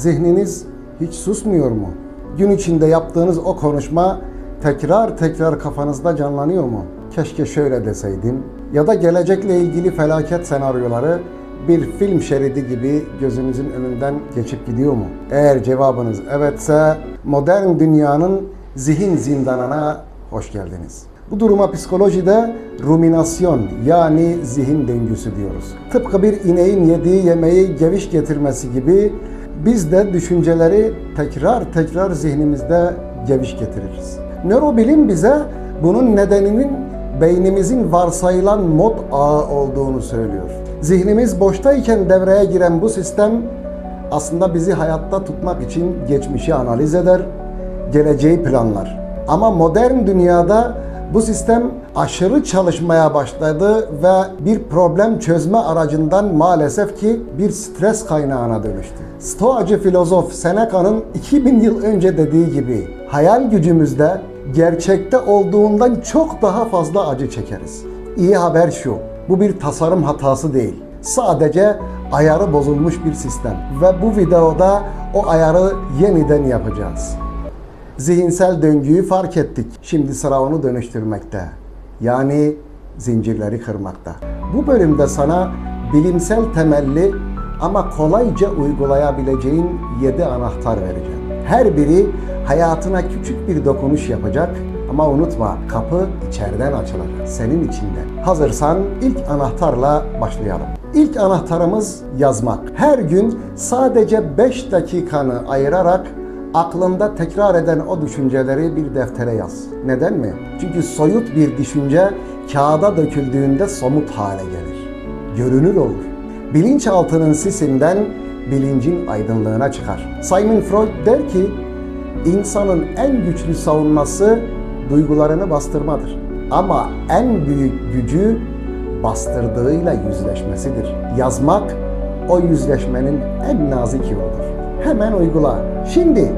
Zihniniz hiç susmuyor mu? Gün içinde yaptığınız o konuşma tekrar tekrar kafanızda canlanıyor mu? Keşke şöyle deseydim. Ya da gelecekle ilgili felaket senaryoları bir film şeridi gibi gözünüzün önünden geçip gidiyor mu? Eğer cevabınız evetse modern dünyanın zihin zindanına hoş geldiniz. Bu duruma psikolojide ruminasyon yani zihin döngüsü diyoruz. Tıpkı bir ineğin yediği yemeği geviş getirmesi gibi biz de düşünceleri tekrar tekrar zihnimizde geviş getiririz. Nörobilim bize bunun nedeninin beynimizin varsayılan mod ağı olduğunu söylüyor. Zihnimiz boştayken devreye giren bu sistem aslında bizi hayatta tutmak için geçmişi analiz eder, geleceği planlar. Ama modern dünyada bu sistem aşırı çalışmaya başladı ve bir problem çözme aracından maalesef ki bir stres kaynağına dönüştü. Stoacı filozof Seneca'nın 2000 yıl önce dediği gibi hayal gücümüzde gerçekte olduğundan çok daha fazla acı çekeriz. İyi haber şu, bu bir tasarım hatası değil. Sadece ayarı bozulmuş bir sistem ve bu videoda o ayarı yeniden yapacağız. Zihinsel döngüyü fark ettik. Şimdi sıra onu dönüştürmekte. Yani zincirleri kırmakta. Bu bölümde sana bilimsel temelli ama kolayca uygulayabileceğin 7 anahtar vereceğim. Her biri hayatına küçük bir dokunuş yapacak ama unutma kapı içeriden açılır. Senin içinde. Hazırsan ilk anahtarla başlayalım. İlk anahtarımız yazmak. Her gün sadece 5 dakikanı ayırarak aklında tekrar eden o düşünceleri bir deftere yaz. Neden mi? Çünkü soyut bir düşünce kağıda döküldüğünde somut hale gelir. Görünür olur. Bilinçaltının sisinden bilincin aydınlığına çıkar. Simon Freud der ki, insanın en güçlü savunması duygularını bastırmadır. Ama en büyük gücü bastırdığıyla yüzleşmesidir. Yazmak o yüzleşmenin en nazik yoludur. Hemen uygula. Şimdi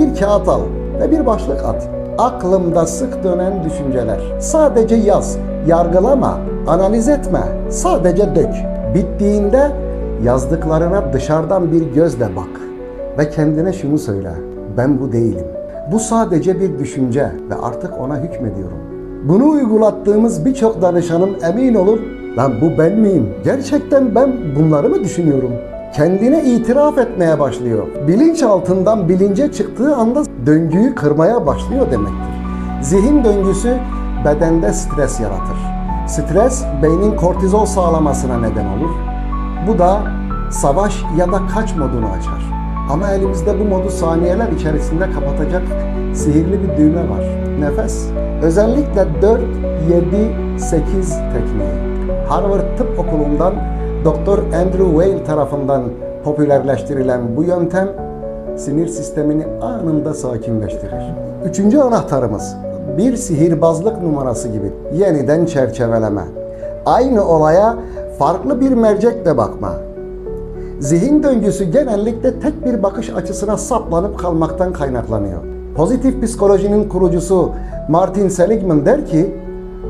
bir kağıt al ve bir başlık at. Aklımda sık dönen düşünceler. Sadece yaz, yargılama, analiz etme. Sadece dök. Bittiğinde yazdıklarına dışarıdan bir gözle bak ve kendine şunu söyle. Ben bu değilim. Bu sadece bir düşünce ve artık ona hükmediyorum. Bunu uygulattığımız birçok danışanım emin olur. Lan bu ben miyim? Gerçekten ben bunları mı düşünüyorum? Kendine itiraf etmeye başlıyor. Bilinç altından bilince çıktığı anda döngüyü kırmaya başlıyor demektir. Zihin döngüsü bedende stres yaratır. Stres beynin kortizol sağlamasına neden olur. Bu da savaş ya da kaç modunu açar. Ama elimizde bu modu saniyeler içerisinde kapatacak sihirli bir düğme var. Nefes. Özellikle 4, 7, 8 tekniği. Harvard Tıp Okulu'ndan Dr. Andrew Weil tarafından popülerleştirilen bu yöntem sinir sistemini anında sakinleştirir. Üçüncü anahtarımız bir sihirbazlık numarası gibi yeniden çerçeveleme. Aynı olaya farklı bir mercekle bakma. Zihin döngüsü genellikle tek bir bakış açısına saplanıp kalmaktan kaynaklanıyor. Pozitif psikolojinin kurucusu Martin Seligman der ki,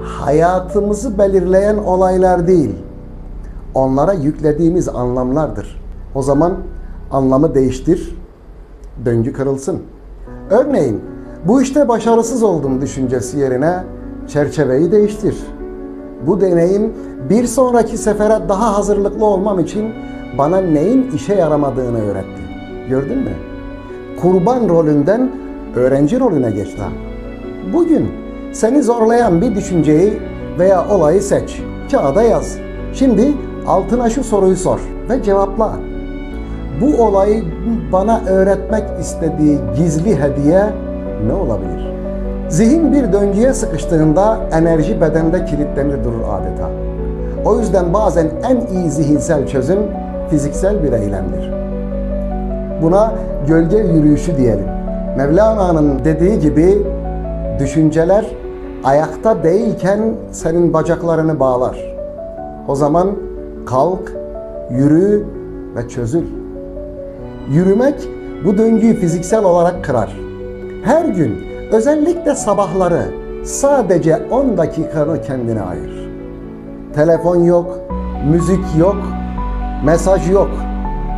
hayatımızı belirleyen olaylar değil, onlara yüklediğimiz anlamlardır. O zaman anlamı değiştir, döngü kırılsın. Örneğin, bu işte başarısız oldum düşüncesi yerine çerçeveyi değiştir. Bu deneyim bir sonraki sefere daha hazırlıklı olmam için bana neyin işe yaramadığını öğretti. Gördün mü? Kurban rolünden öğrenci rolüne geçti. Bugün seni zorlayan bir düşünceyi veya olayı seç. Kağıda yaz. Şimdi altına şu soruyu sor ve cevapla. Bu olayı bana öğretmek istediği gizli hediye ne olabilir? Zihin bir döngüye sıkıştığında enerji bedende kilitlenir durur adeta. O yüzden bazen en iyi zihinsel çözüm fiziksel bir eylemdir. Buna gölge yürüyüşü diyelim. Mevlana'nın dediği gibi düşünceler ayakta değilken senin bacaklarını bağlar. O zaman kalk, yürü ve çözül. Yürümek bu döngüyü fiziksel olarak kırar. Her gün özellikle sabahları sadece 10 dakikanı kendine ayır. Telefon yok, müzik yok, mesaj yok.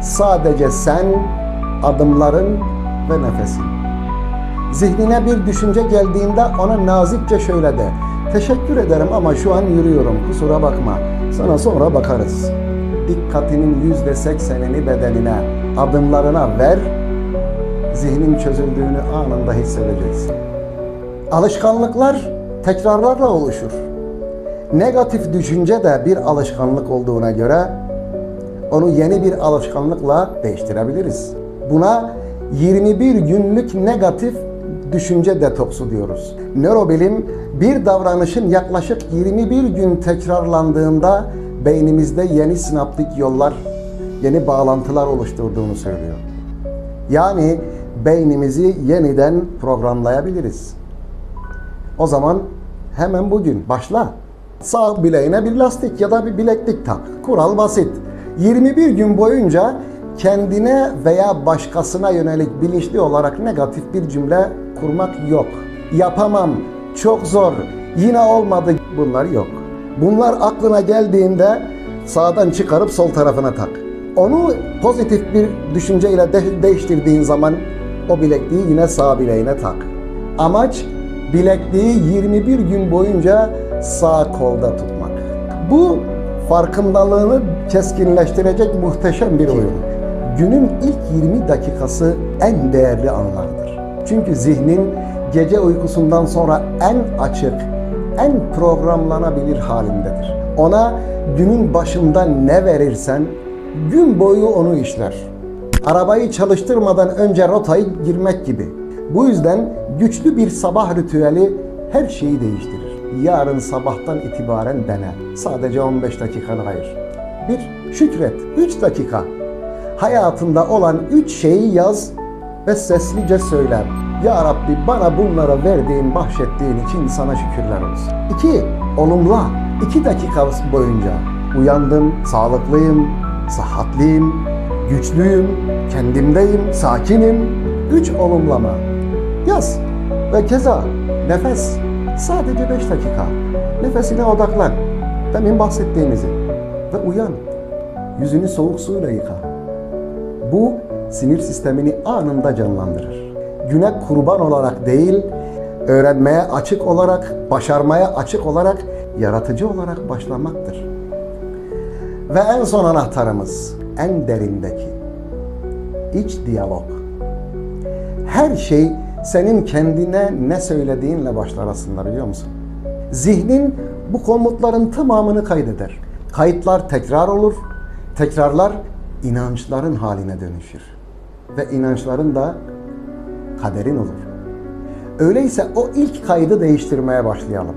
Sadece sen adımların ve nefesin. Zihnine bir düşünce geldiğinde ona nazikçe şöyle de. Teşekkür ederim ama şu an yürüyorum kusura bakma. Sana sonra bakarız. Dikkatinin yüzde seksenini bedenine, adımlarına ver. Zihnin çözüldüğünü anında hissedeceksin. Alışkanlıklar tekrarlarla oluşur. Negatif düşünce de bir alışkanlık olduğuna göre onu yeni bir alışkanlıkla değiştirebiliriz. Buna 21 günlük negatif düşünce detoksu diyoruz. Nörobilim bir davranışın yaklaşık 21 gün tekrarlandığında beynimizde yeni sinaptik yollar, yeni bağlantılar oluşturduğunu söylüyor. Yani beynimizi yeniden programlayabiliriz. O zaman hemen bugün başla. Sağ bileğine bir lastik ya da bir bileklik tak. Kural basit. 21 gün boyunca kendine veya başkasına yönelik bilinçli olarak negatif bir cümle kurmak yok. Yapamam, çok zor, yine olmadı bunlar yok. Bunlar aklına geldiğinde sağdan çıkarıp sol tarafına tak. Onu pozitif bir düşünceyle de- değiştirdiğin zaman o bilekliği yine sağ bileğine tak. Amaç bilekliği 21 gün boyunca sağ kolda tutmak. Bu farkındalığını keskinleştirecek muhteşem bir oyun. Günün ilk 20 dakikası en değerli anlardır. Çünkü zihnin gece uykusundan sonra en açık, en programlanabilir halindedir. Ona günün başında ne verirsen gün boyu onu işler. Arabayı çalıştırmadan önce rotayı girmek gibi. Bu yüzden güçlü bir sabah ritüeli her şeyi değiştirir. Yarın sabahtan itibaren dene. Sadece 15 dakikanı ayır. 1. Şükret. 3 dakika. Hayatında olan 3 şeyi yaz ve seslice söyle. Ya Rabbi bana bunlara verdiğin, bahşettiğin için sana şükürler olsun. 2. Olumla. 2 dakika boyunca uyandım, sağlıklıyım, sıhhatliyim, güçlüyüm, kendimdeyim, sakinim. 3 olumlama. Yaz. Ve keza nefes. Sadece 5 dakika. Nefesine odaklan. Demin bahsettiğimizi. Ve uyan. Yüzünü soğuk suyla yıka. Bu sinir sistemini anında canlandırır. Güne kurban olarak değil, öğrenmeye açık olarak, başarmaya açık olarak, yaratıcı olarak başlamaktır. Ve en son anahtarımız, en derindeki iç diyalog. Her şey senin kendine ne söylediğinle başlar aslında biliyor musun? Zihnin bu komutların tamamını kaydeder. Kayıtlar tekrar olur, tekrarlar inançların haline dönüşür. Ve inançların da kaderin olur. Öyleyse o ilk kaydı değiştirmeye başlayalım.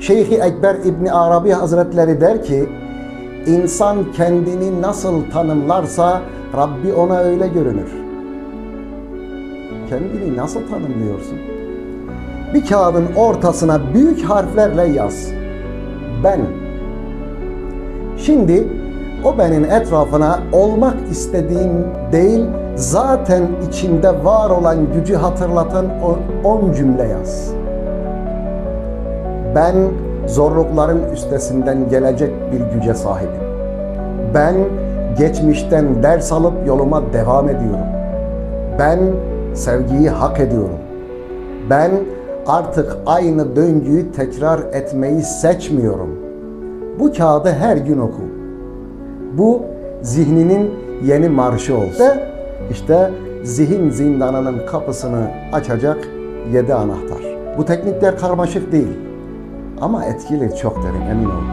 Şeyhi Ekber İbni Arabi Hazretleri der ki, insan kendini nasıl tanımlarsa Rabbi ona öyle görünür. Kendini nasıl tanımlıyorsun? Bir kağıdın ortasına büyük harflerle yaz. Ben. Şimdi o benim etrafına olmak istediğim değil, zaten içinde var olan gücü hatırlatan o- on cümle yaz. Ben zorlukların üstesinden gelecek bir güce sahibim. Ben geçmişten ders alıp yoluma devam ediyorum. Ben sevgiyi hak ediyorum. Ben artık aynı döngüyü tekrar etmeyi seçmiyorum. Bu kağıdı her gün oku. Bu zihninin yeni marşı olsun. Ve işte zihin zindanının kapısını açacak yedi anahtar. Bu teknikler karmaşık değil. Ama etkili çok derin emin olun.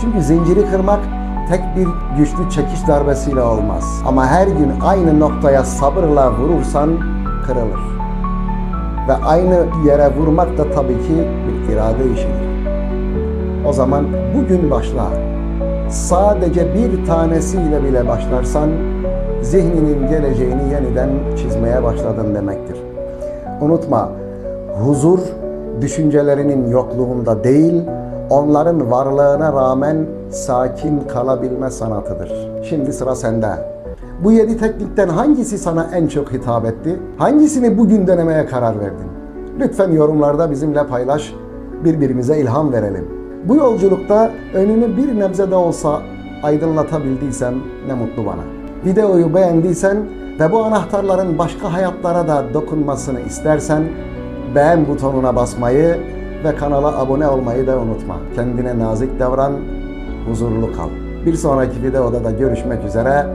Çünkü zinciri kırmak tek bir güçlü çekiş darbesiyle olmaz. Ama her gün aynı noktaya sabırla vurursan kırılır. Ve aynı yere vurmak da tabii ki bir irade işidir. O zaman bugün başla. Sadece bir tanesiyle bile başlarsan zihninin geleceğini yeniden çizmeye başladın demektir. Unutma, huzur düşüncelerinin yokluğunda değil, onların varlığına rağmen sakin kalabilme sanatıdır. Şimdi sıra sende. Bu yedi teknikten hangisi sana en çok hitap etti? Hangisini bugün denemeye karar verdin? Lütfen yorumlarda bizimle paylaş, birbirimize ilham verelim. Bu yolculukta önünü bir nebze de olsa aydınlatabildiysem ne mutlu bana. Videoyu beğendiysen ve bu anahtarların başka hayatlara da dokunmasını istersen beğen butonuna basmayı ve kanala abone olmayı da unutma. Kendine nazik davran, huzurlu kal. Bir sonraki videoda da görüşmek üzere.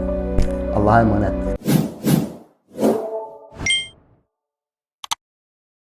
Allah'a emanet.